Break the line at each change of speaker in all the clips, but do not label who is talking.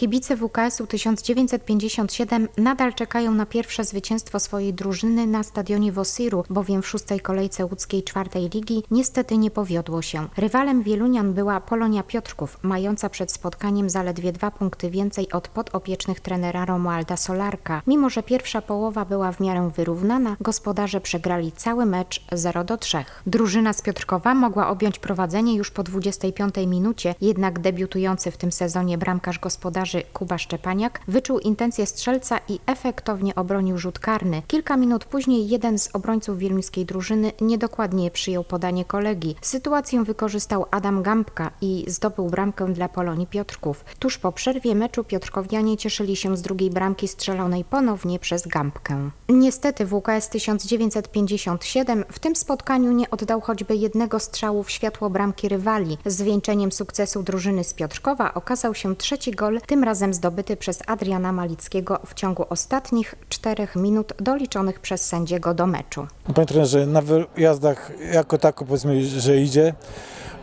Kibice WKS-u 1957 nadal czekają na pierwsze zwycięstwo swojej drużyny na stadionie Wosiru, bowiem w szóstej kolejce łódzkiej czwartej ligi niestety nie powiodło się. Rywalem Wielunian była Polonia Piotrków, mająca przed spotkaniem zaledwie dwa punkty więcej od podopiecznych trenera Romualda Solarka. Mimo, że pierwsza połowa była w miarę wyrównana, gospodarze przegrali cały mecz 0 do 3. Drużyna z Piotrkowa mogła objąć prowadzenie już po 25 minucie, jednak debiutujący w tym sezonie bramkarz gospodarzy Kuba Szczepaniak wyczuł intencje strzelca i efektownie obronił rzut karny. Kilka minut później jeden z obrońców wieluńskiej drużyny niedokładnie przyjął podanie kolegi. Sytuację wykorzystał Adam Gambka i zdobył bramkę dla Polonii Piotrków. Tuż po przerwie meczu Piotrkowianie cieszyli się z drugiej bramki strzelonej ponownie przez Gambkę. Niestety WKS 1957 w tym spotkaniu nie oddał choćby jednego strzału w światło bramki rywali. Zwieńczeniem sukcesu drużyny z Piotrkowa okazał się trzeci gol, tym razem zdobyty przez Adriana Malickiego w ciągu ostatnich czterech minut doliczonych przez sędziego do meczu.
Panie trenerze, na wyjazdach jako tako powiedzmy, że idzie.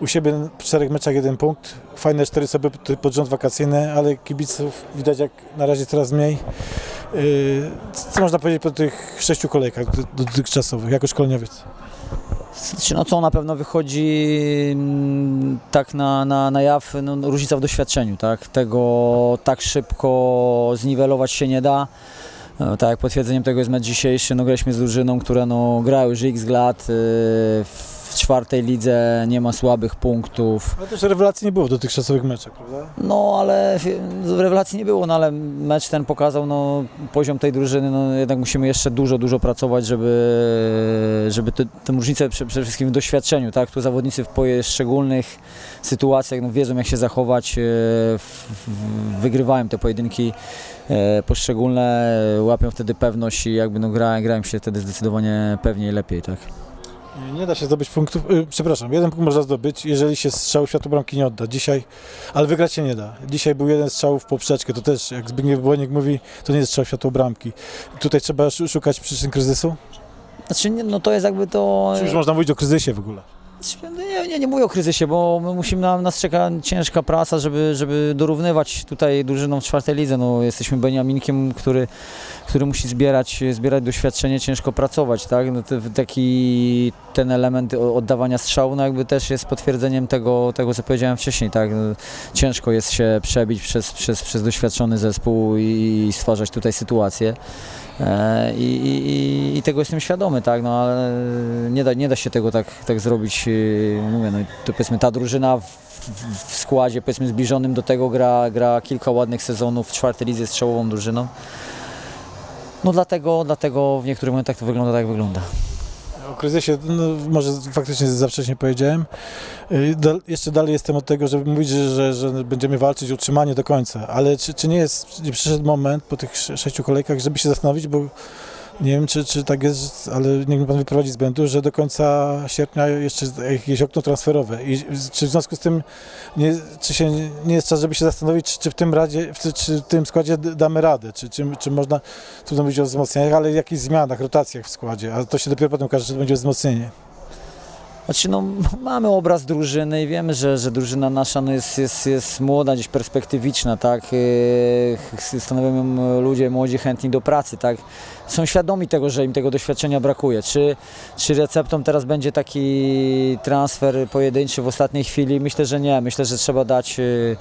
U siebie w czterech meczach jeden punkt. Fajne cztery sobie pod rząd wakacyjne, ale kibiców widać jak na razie coraz mniej. Yy, Co można powiedzieć po tych sześciu kolejkach dotychczasowych jako szkoleniowiec?
No co na pewno wychodzi mm, tak na, na, na jaw, no, no, różnica w doświadczeniu, tak? Tego tak szybko zniwelować się nie da. E, Tak potwierdzeniem tego jest mecz dzisiejszy, no graliśmy z drużyną, która no, gra już x lat, y, w czwartej lidze nie ma słabych punktów.
Ale też rewelacji nie było w dotychczasowych meczach, prawda?
No ale rewelacji nie było, no ale mecz ten pokazał no, poziom tej drużyny, no jednak musimy jeszcze dużo, dużo pracować, żeby, żeby te- tę różnicę prze- przede wszystkim w doświadczeniu, tak? Tu zawodnicy w poszczególnych sytuacjach no, wiedzą jak się zachować, e, w- w- wygrywają te pojedynki e, poszczególne, łapią wtedy pewność i jakby no gra, grają się wtedy zdecydowanie pewniej i lepiej, tak?
Nie da się zdobyć punktów, yy, przepraszam, jeden punkt można zdobyć, jeżeli się strzał światło bramki nie odda. Dzisiaj, ale wygrać się nie da. Dzisiaj był jeden strzał w poprzeczkę, to też, jak Zbigniew Błoniek mówi, to nie jest strzał światło bramki. Tutaj trzeba szu- szukać przyczyn kryzysu?
Znaczy, no to jest jakby to...
Czy już można mówić o kryzysie w ogóle?
No Nie, nie, mówię o kryzysie, bo my musimy, nam, nas czeka ciężka praca, żeby, żeby dorównywać tutaj drużynom w czwartej lidze. No, jesteśmy Beniaminkiem, który, który musi zbierać, zbierać doświadczenie, ciężko pracować. Tak? No, taki ten element oddawania strzału no, jakby też jest potwierdzeniem tego, tego co powiedziałem wcześniej. Tak? No, ciężko jest się przebić przez, przez, przez doświadczony zespół i stwarzać tutaj sytuację. E, I, i, i- I tego jestem świadomy, tak, no ale nie da, nie da się tego tak, tak zrobić. Mówię, no to powiedzmy ta drużyna w, w, składzie powiedzmy zbliżonym do tego gra, gra kilka ładnych sezonów w czwartej lidze z czołową drużyną. No dlatego, dlatego w niektórych momentach to wygląda tak jak wygląda.
O kryzysie, no, może faktycznie za wcześnie powiedziałem. Y, Dal, jeszcze dalej jestem od tego, żeby mówić, że, że, będziemy walczyć o utrzymanie do końca, ale czy, czy nie jest, nie przyszedł moment po tych sze- sześciu kolejkach, żeby się zastanowić, bo nie wiem, czy, czy tak jest, ale niech mnie pan wyprowadzi z błędu, że do końca sierpnia jeszcze jakieś okno transferowe i czy w związku z tym nie, czy się nie jest czas, żeby się zastanowić, czy w tym radzie, czy w tym składzie damy radę, czy, czy, czy można, trudno mówić o wzmocnieniach, ale jakichś zmianach, rotacjach w składzie, a to się dopiero potem okaże, że to będzie wzmocnienie.
Znaczy, no, mamy obraz drużyny i wiemy, że, że drużyna nasza no, jest, jest, jest młoda, gdzieś perspektywiczna, tak? Yy, Stanowią ludzie młodzi, chętni do pracy, tak? Są świadomi tego, że im tego doświadczenia brakuje. Czy, czy receptą teraz będzie taki transfer pojedynczy w ostatniej chwili? Myślę, że nie. Myślę, że trzeba dać, yy,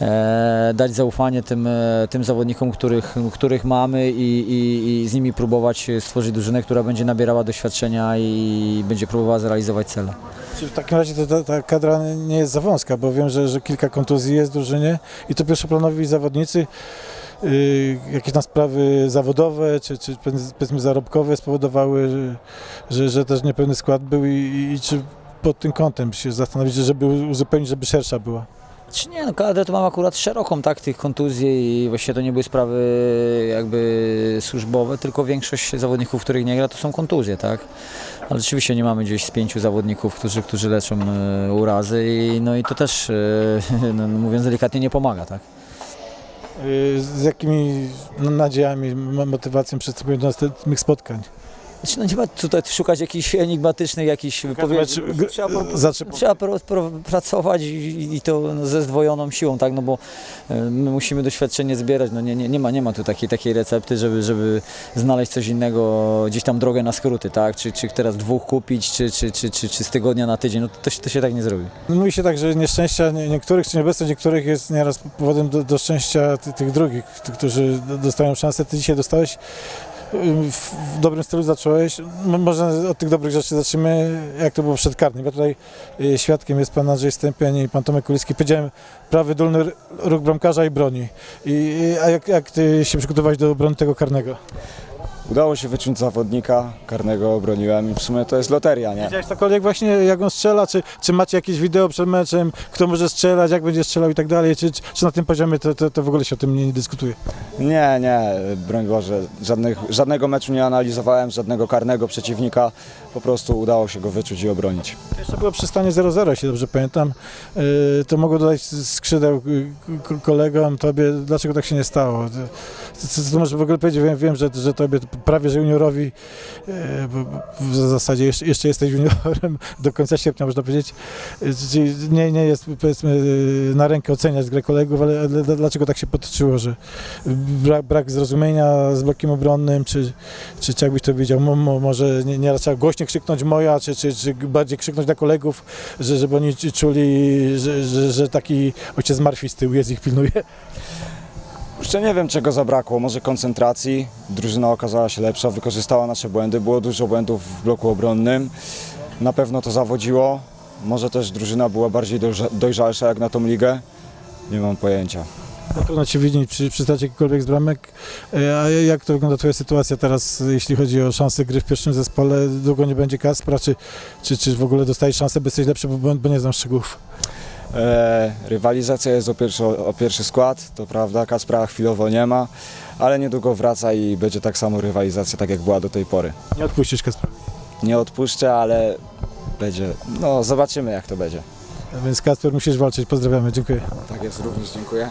e, dać zaufanie tym, e, tym zawodnikom, których, których mamy i, i, i z nimi próbować stworzyć drużynę, która będzie nabierała doświadczenia i będzie próbowała zrealizować cele.
W takim razie ta, ta kadra nie jest za wąska, bo wiem, że, że kilka kontuzji jest w drużynie i to pierwszoplanowi zawodnicy, jakieś tam sprawy zawodowe czy, czy powiedzmy zarobkowe spowodowały, że, że, też niepełny skład był i, i, czy pod tym kątem się zastanowić, żeby uzupełnić, żeby szersza była.
Czy nie, no kadrę to mam akurat szeroką, tak, tych kontuzji i właściwie to nie były sprawy jakby służbowe, tylko większość zawodników, których nie gra, to są kontuzje, tak. Ale rzeczywiście nie mamy gdzieś z pięciu zawodników, którzy, którzy leczą e, urazy i no i to też, e, no, mówiąc delikatnie, nie pomaga, tak.
Yy, z jakimi nadziejami, m- motywacją przystępują do następnych spotkań?
Znaczy, no nie ma tutaj szukać jakichś enigmatycznych jakichś wypowiedzi.
mecz g-
Trzeba po- pracować i, i to no, ze zdwojoną siłą, tak, no bo e, my musimy doświadczenie zbierać, no nie, nie, nie, ma, nie ma tu takiej, takiej recepty, żeby, żeby znaleźć coś innego, gdzieś tam drogę na skróty, tak, czy, czy teraz dwóch kupić, czy, czy, czy, czy, czy z tygodnia na tydzień, no to, to, się, to się tak nie zrobi.
Mówi się tak, że nieszczęścia nie- niektórych, czy nieobecność niektórych jest nieraz powodem do, do szczęścia ty, tych drugich, którzy dostają szansę. Ty dzisiaj dostałeś, w, dobrym stylu zacząłeś. Może od tych dobrych rzeczy zaczniemy, jak to było przed karnym. Ja tutaj y, świadkiem jest pan Andrzej Stępień i pan Tomek Kulicki. Powiedziałem prawy dolny r- ruch bramkarza i broni. I, i- a jak, jak ty się przygotowałeś do obrony tego karnego?
Udało się wyczuć zawodnika, karnego obroniłem i w sumie to jest loteria, nie?
Widziałeś cokolwiek właśnie, jak on strzela? Czy, czy macie jakieś wideo przed meczem, kto może strzelać, jak będzie strzelał i tak dalej? Czy, czy na tym poziomie to, to, to w ogóle się o tym nie, nie dyskutuje?
Nie, nie, broń Boże, żadnych, żadnego meczu nie analizowałem, żadnego karnego przeciwnika, po prostu udało się go wyczuć i obronić.
Jeszcze było przy stanie 0-0, jeśli dobrze pamiętam. Yy, To mogło dodać skrzydeł kolegom, tobie. Dlaczego tak się nie stało? Co, co, co możesz w ogóle powiedzieć? Wiem, wiem że, że tobie prawie, że juniorowi, bo w zasadzie jeszcze, jesteś juniorem do końca sierpnia, można powiedzieć. Czyli nie, nie jest, powiedzmy, yy, na rękę oceniać grę kolegów, ale, dlaczego tak się potoczyło, że brak, brak zrozumienia z blokiem obronnym, czy, czy, czy jakbyś to widział, mo, mo, może nie, nie trzeba głośniej krzyknąć moja, czy, czy, czy bardziej krzyknąć dla kolegów, że, żeby oni czuli, że, że, że taki ojciec Marfi z tyłu jest ich pilnuje.
Jeszcze nie wiem czego zabrakło, może koncentracji, drużyna okazała się lepsza, wykorzystała nasze błędy, było dużo błędów w bloku obronnym, na pewno to zawodziło, może też drużyna była bardziej dojrza- dojrzalsza jak na tą ligę, nie mam pojęcia.
No, Trudno Ci widzieć przy, przy stracie jakikolwiek z bramek. E, A jak to wygląda Twoja sytuacja teraz, jeśli chodzi o szanse gry w pierwszym zespole? Długo nie będzie Kaspra, czy, czy, czy w ogóle dostajesz szansę, by jesteś lepszy, bo, bo nie znam szczegółów.
E, rywalizacja jest o pierwszy, o pierwszy skład, to prawda, Kaspra chwilowo nie ma, ale niedługo wraca i będzie tak samo rywalizacja, tak jak była do tej pory.
Nie odpuścisz Kaspra.
Nie odpuszczę, ale będzie, no zobaczymy jak to będzie.
Więc Kasper musisz walczyć. Pozdrawiamy, dziękuję.
Tak jest, również dziękuję.